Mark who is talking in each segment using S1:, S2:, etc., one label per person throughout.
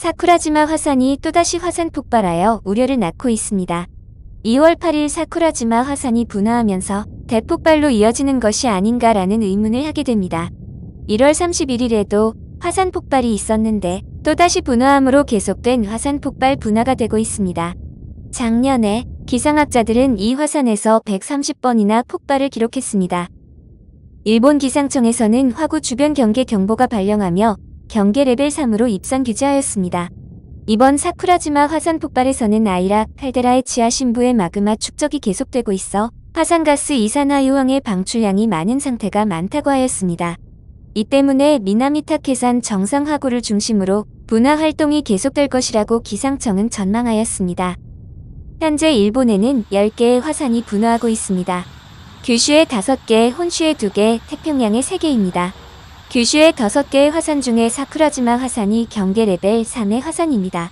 S1: 사쿠라지마 화산이 또다시 화산 폭발하여 우려를 낳고 있습니다. 2월 8일 사쿠라지마 화산이 분화하면서 대폭발로 이어지는 것이 아닌가라는 의문을 하게 됩니다. 1월 31일에도 화산 폭발이 있었는데 또다시 분화함으로 계속된 화산 폭발 분화가 되고 있습니다. 작년에 기상학자들은 이 화산에서 130번이나 폭발을 기록했습니다. 일본 기상청에서는 화구 주변 경계 경보가 발령하며 경계 레벨 3으로 입산 규제하였습니다. 이번 사쿠라지마 화산 폭발에서는 아이라 칼데라의 지하 심부의 마그마 축적이 계속되고 있어 화산가스 이산화유황의 방출량이 많은 상태가 많다고 하였습니다. 이 때문에 미나미타 해산 정상 하구를 중심으로 분화 활동이 계속될 것이라고 기상청은 전망하였습니다. 현재 일본에는 10개의 화산이 분화하고 있습니다. 규슈의 5개, 혼슈의 2개, 태평양의 3개입니다. 규슈의 5개의 화산 중에 사쿠라지마 화산이 경계 레벨 3의 화산입니다.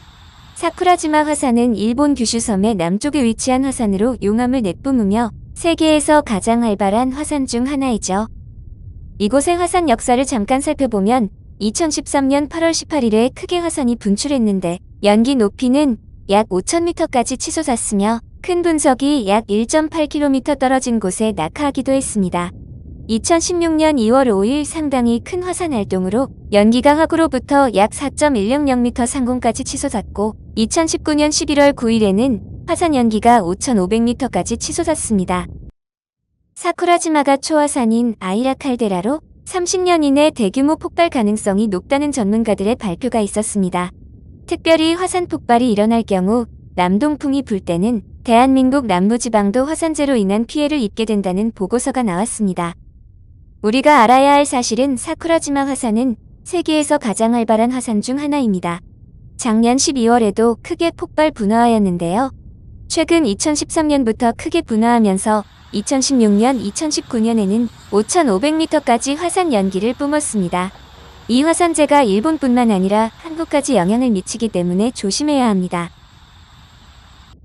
S1: 사쿠라지마 화산은 일본 규슈섬의 남쪽에 위치한 화산으로 용암을 내뿜으며 세계에서 가장 활발한 화산 중 하나이죠. 이곳의 화산 역사를 잠깐 살펴보면 2013년 8월 18일에 크게 화산이 분출했는데 연기 높이는 약 5,000m까지 치솟았으며 큰 분석이 약 1.8km 떨어진 곳에 낙하하기도 했습니다. 2016년 2월 5일 상당히 큰 화산 활동으로 연기가 화구로부터 약 4.100m 상공까지 치솟았고 2019년 11월 9일에는 화산 연기가 5,500m까지 치솟았습니다. 사쿠라지마가 초화산인 아이라 칼데라로 30년 이내 대규모 폭발 가능성이 높다는 전문가들의 발표가 있었습니다. 특별히 화산 폭발이 일어날 경우 남동풍이 불 때는 대한민국 남부지방도 화산재로 인한 피해를 입게 된다는 보고서가 나왔습니다. 우리가 알아야 할 사실은 사쿠라지마 화산은 세계에서 가장 활발한 화산 중 하나입니다. 작년 12월에도 크게 폭발 분화하였는데요. 최근 2013년부터 크게 분화하면서 2016년, 2019년에는 5,500m까지 화산 연기를 뿜었습니다. 이 화산재가 일본뿐만 아니라 한국까지 영향을 미치기 때문에 조심해야 합니다.